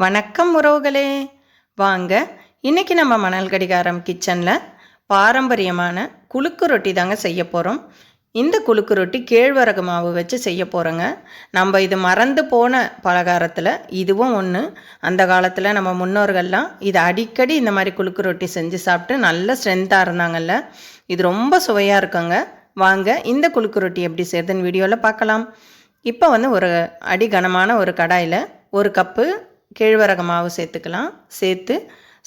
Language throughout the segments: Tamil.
வணக்கம் உறவுகளே. வாங்க இன்றைக்கி நம்ம மணல் கடிகாரம் கிச்சனில் பாரம்பரியமான குலுக்கு ரொட்டி தாங்க செய்ய போகிறோம் இந்த குழுக்கு ரொட்டி கேழ்வரகு மாவு வச்சு செய்ய போகிறோங்க நம்ம இது மறந்து போன பலகாரத்தில் இதுவும் ஒன்று அந்த காலத்தில் நம்ம முன்னோர்கள்லாம் இது அடிக்கடி இந்த மாதிரி குலுக்கு ரொட்டி செஞ்சு சாப்பிட்டு நல்ல ஸ்ட்ரென்த்தாக இருந்தாங்கல்ல. இது ரொம்ப சுவையாக இருக்குங்க. வாங்க இந்த குலுக்கு ரொட்டி எப்படி செய்யுதுன்னு வீடியோவில் பார்க்கலாம். இப்போ வந்து ஒரு அடி கனமான ஒரு கடாயில் ஒரு கப்பு கேழ்வரக மாவு சேர்த்துக்கலாம். சேர்த்து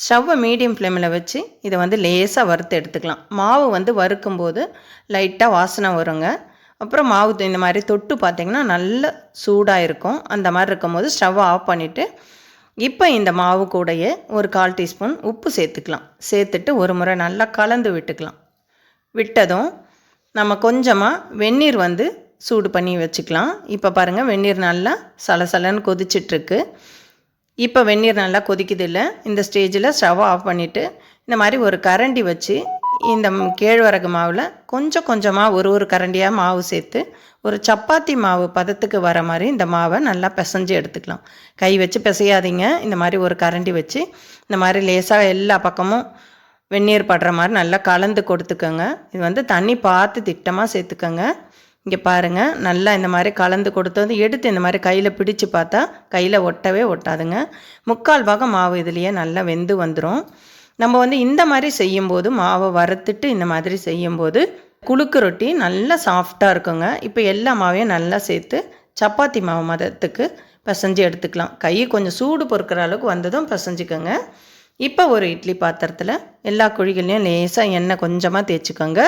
ஸ்டவ்வை மீடியம் ஃப்ளேமில் வச்சு இதை வந்து லேசாக வறுத்து எடுத்துக்கலாம். மாவு வந்து வறுக்கும்போது லைட்டாக வாசனை வருங்க. அப்புறம் மாவு இந்த மாதிரி தொட்டு பார்த்திங்கன்னா நல்ல சூடாக இருக்கும். அந்த மாதிரி இருக்கும்போது ஸ்டவ்வை ஆஃப் பண்ணிவிட்டு இப்போ இந்த மாவு கூடையே ஒரு கால் டீஸ்பூன் உப்பு சேர்த்துக்கலாம். சேர்த்துட்டு ஒரு முறை நல்லா கலந்து விட்டுக்கலாம். விட்டதும் நம்ம கொஞ்சமாக வெந்நீர் வந்து சூடு பண்ணி வச்சுக்கலாம். இப்போ பாருங்கள் வெந்நீர் நல்லா சலசலன்னு கொதிச்சிட்ருக்கு இப்போ வெந்நீர் நல்லா கொதிக்குது இல்லை இந்த ஸ்டேஜில் ஸ்டவ்வை ஆஃப் பண்ணிவிட்டு இந்த மாதிரி ஒரு கரண்டி வச்சு இந்த கேழ்வரகு மாவில் கொஞ்சம் கொஞ்சமாக ஒரு ஒரு கரண்டியாக மாவு சேர்த்து ஒரு சப்பாத்தி மாவு பதத்துக்கு வர மாதிரி இந்த மாவை நல்லா பிசைஞ்சு எடுத்துக்கலாம். கை வச்சு பிசையாதீங்க. இந்த மாதிரி ஒரு கரண்டி வச்சு இந்த மாதிரி லேசாக எல்லா பக்கமும் வெந்நீர் படுற மாதிரி நல்லா கலந்து கொடுத்துக்கோங்க. இது வந்து தண்ணி பார்த்து திட்டமாக சேர்த்துக்கோங்க. இங்கே பாருங்கள் நல்லா இந்த மாதிரி கலந்து கொடுத்தது எடுத்து இந்த மாதிரி கையில் பிடிச்சு பார்த்தா கையில் ஒட்டவே ஒட்டாதுங்க. முக்கால் பாகம் மாவு இதுலேயே நல்லா வெந்து வந்துடும் நம்ம வந்து இந்த மாதிரி செய்யும்போது மாவை வறுத்துட்டு இந்த மாதிரி செய்யும்போது குழுக்கு ரொட்டி நல்லா சாஃப்டாக இருக்குங்க. இப்போ எல்லா மாவையும் நல்லா சேர்த்து சப்பாத்தி மாவு மதத்துக்கு பிசைஞ்சு எடுத்துக்கலாம். கை கொஞ்சம் சூடு பொறுக்கிற அளவுக்கு வந்ததும் பிசைஞ்சுக்கோங்க. இப்போ ஒரு இட்லி பாத்திரத்தில் எல்லா குழிகள்லையும் லேசாக எண்ணெய் கொஞ்சமாக தேய்ச்சிக்கோங்க.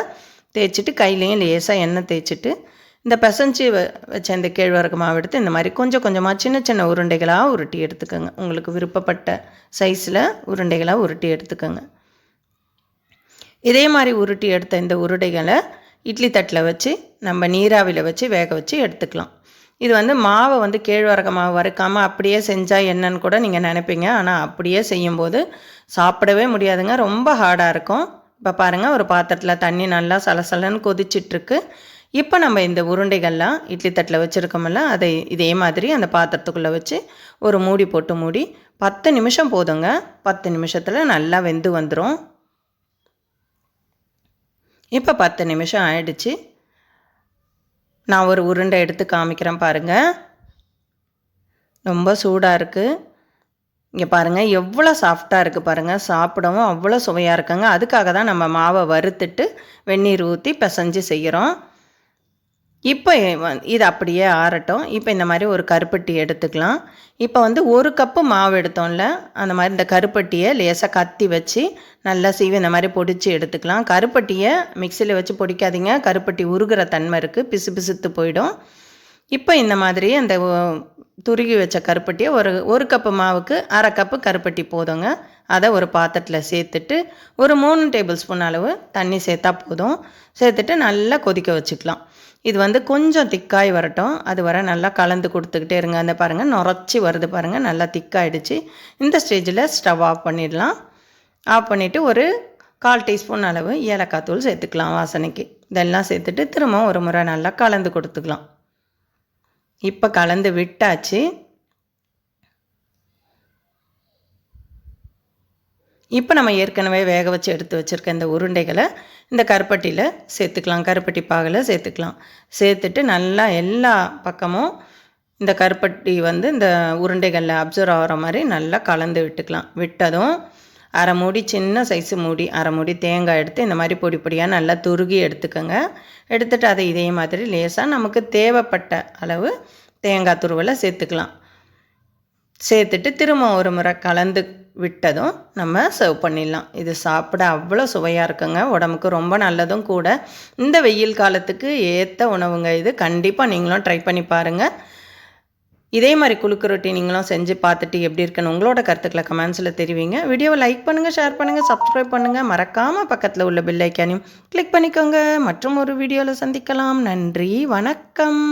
தேய்ச்சிட்டு கையிலையும் லேசாக எண்ணெய் தேய்ச்சிட்டு இந்த பிசைஞ்சு வச்ச இந்த கேழ்வரகு மாவு எடுத்து இந்த மாதிரி கொஞ்சம் கொஞ்சமாக சின்ன சின்ன உருண்டைகளாக உருட்டி எடுத்துக்கோங்க. உங்களுக்கு விருப்பப்பட்ட சைஸில் உருண்டைகளாக உருட்டி எடுத்துக்கோங்க. இதே மாதிரி உருட்டி எடுத்த இந்த உருண்டைகளை இட்லி தட்டில் வச்சு நம்ம நீராவியில் வச்சு வேக வச்சு எடுத்துக்கலாம். இது வந்து மாவை வந்து கேழ்வரக மாவு வறுக்காமல் அப்படியே செஞ்சால் என்னன்னு கூட நீங்கள் நினைப்பீங்க. ஆனால் அப்படியே செய்யும்போது சாப்பிடவே முடியாதுங்க. ரொம்ப ஹார்டாக இருக்கும். இப்போ பாருங்கள் ஒரு பாத்திரத்தில் தண்ணி நல்லா சலசலன்னு கொதிச்சிட்ருக்கு. இப்போ நம்ம இந்த உருண்டைகள்லாம் இட்லி தட்டில் வச்சுருக்கோம்ல அதை இதே மாதிரி அந்த பாத்திரத்துக்குள்ளே வச்சு ஒரு மூடி போட்டு மூடி பத்து நிமிஷம் போதுங்க. பத்து நிமிஷத்தில் நல்லா வெந்து வந்துடும் இப்போ பத்து நிமிஷம் ஆயிடுச்சு. நான் ஒரு உருண்டை எடுத்து காமிக்கிறேன் பாருங்கள் ரொம்ப சூடாக இருக்குது இங்கே பாருங்கள் எவ்வளோ சாஃப்டாக இருக்குது பாருங்கள் சாப்பிடவும் அவ்வளோ சுவையாக இருக்குங்க. அதுக்காக தான் நம்ம மாவை வறுத்துட்டு வெந்நீர் ஊற்றி பிசைஞ்சு செய்கிறோம் இப்போ இது அப்படியே ஆறட்டும். இப்போ இந்த மாதிரி ஒரு கருப்பட்டி எடுத்துக்கலாம். இப்போ வந்து ஒரு கப்பு மாவு எடுத்தோம்ல அந்த மாதிரி இந்த கருப்பட்டியை லேசாக கத்தி வச்சு நல்லா சீவி இந்த மாதிரி பொடிச்சு எடுத்துக்கலாம். கருப்பட்டியை மிக்சியில் வச்சு பொடிக்காதீங்க. கருப்பட்டி உருகிற தன்மை இருக்குது பிசு பிசுத்து போயிடும். இப்போ இந்த மாதிரி அந்த துருகி வச்ச கருப்பட்டியை ஒரு ஒரு கப்பு மாவுக்கு அரை கப்பு கருப்பட்டி போதுங்க. அதை ஒரு பாத்திரத்தில் சேர்த்துட்டு ஒரு மூணு டேபிள் ஸ்பூன் அளவு தண்ணி சேர்த்தா போதும். சேர்த்துட்டு நல்லா கொதிக்க வச்சுக்கலாம். இது வந்து கொஞ்சம் திக்காய் வரட்டும். அது வர நல்லா கலந்து கொடுத்துக்கிட்டே இருங்க. அந்த பாருங்கள் நுரைச்சி வருது பாருங்கள் நல்லா திக்காயிடுச்சு. இந்த ஸ்டேஜில் ஸ்டவ் ஆஃப் பண்ணிடலாம். ஆஃப் பண்ணிவிட்டு ஒரு கால் டீஸ்பூன் அளவு ஏலக்காய் தூள் சேர்த்துக்கலாம் வாசனைக்கு. இதெல்லாம் சேர்த்துட்டு திரும்ப ஒரு முறை நல்லா கலந்து கொடுத்துக்கலாம். இப்போ கலந்து விட்டாச்சு. இப்போ நம்ம ஏற்கனவே வேக வச்சு எடுத்து வச்சுருக்க இந்த உருண்டைகளை இந்த கருப்பட்டியில் சேர்த்துக்கலாம். கருப்பட்டி பாகில் சேர்த்துக்கலாம். சேர்த்துட்டு நல்லா எல்லா பக்கமும் இந்த கருப்பட்டி வந்து இந்த உருண்டைகளில் அப்சர்வ் ஆகிற மாதிரி நல்லா கலந்து விட்டுக்கலாம். விட்டதும் அரை மூடி சின்ன சைஸு மூடி அரை மூடி தேங்காய் எடுத்து இந்த மாதிரி பொடி பொடியாக நல்லா துருகி எடுத்துக்கோங்க. எடுத்துகிட்டு அதை இதே மாதிரி லேசாக நமக்கு தேவைப்பட்ட அளவு தேங்காய் துருவலை சேர்த்துக்கலாம். சேர்த்துட்டு திரும்ப ஒரு முறை கலந்து விட்டதும் நம்ம சர்வ் பண்ணிடலாம். இது சாப்பிட அவ்வளோ சுவையாக இருக்குங்க. உடம்புக்கு ரொம்ப நல்லதும் கூட. இந்த வெயில் காலத்துக்கு ஏற்ற உணவுங்க இது. கண்டிப்பாக நீங்களும் ட்ரை பண்ணி பாருங்கள் இதே மாதிரி குழுக்கு ரொட்டி நீங்களும் செஞ்சு பார்த்துட்டு எப்படி இருக்குன்னு உங்களோட கருத்துக்களை கமெண்ட்ஸில் தெரிவிங்க. வீடியோவை லைக் பண்ணுங்கள் ஷேர் பண்ணுங்கள் சப்ஸ்கிரைப் பண்ணுங்கள் மறக்காமல் பக்கத்தில் உள்ள பெல் ஐக்கானையும் கிளிக் பண்ணிக்கோங்க. மற்றும் ஒரு வீடியோவில் சந்திக்கலாம். நன்றி வணக்கம்.